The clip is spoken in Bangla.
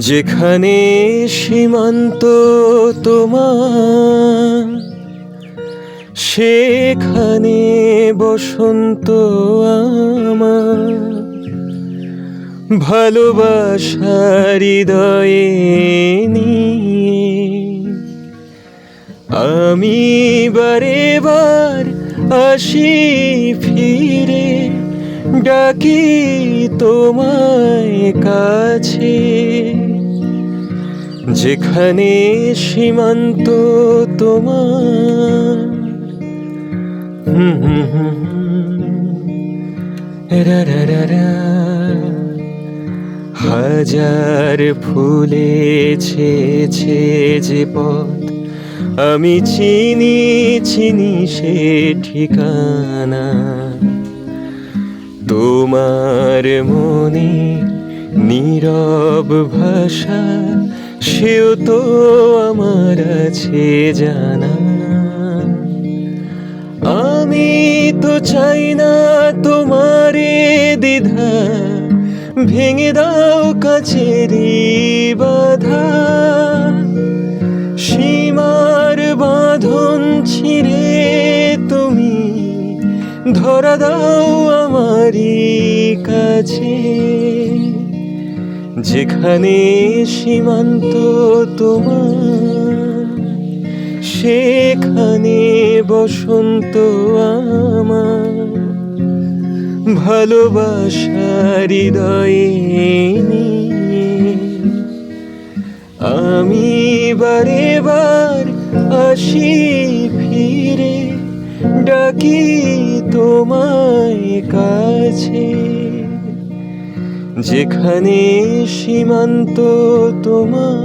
যেখানে সীমান্ত তোমার সেখানে বসন্ত আমার। ভালোবাসা হৃদয়ে নিয়ে আমি বারে বার আসি ফিরে ডাকি তোমায় কাছে যেখানে সীমান্ত তোমার। রা রা। হাজার ফুলেছে যে পথ আমি চিনি চিনি সে ঠিকানা তোমার মনে নীরব ভাষা, সেও তো আমার আছে জানা। আমি তো চাই না তোমারে দ্বিধা, ভেঙে দাও কাছেরি বাধা। সীমার বাঁধন ছিঁড়ে ধরা দাও আমারই কাছে। যেখানে সীমান্ত তোমার, সেখানে বসন্ত আমার। ভালোবাসার হৃদয়ে আমি বারে বার আসি ফিরে। ডাকি তোমায় কাছে। যেখানে সীমান্ত তোমার।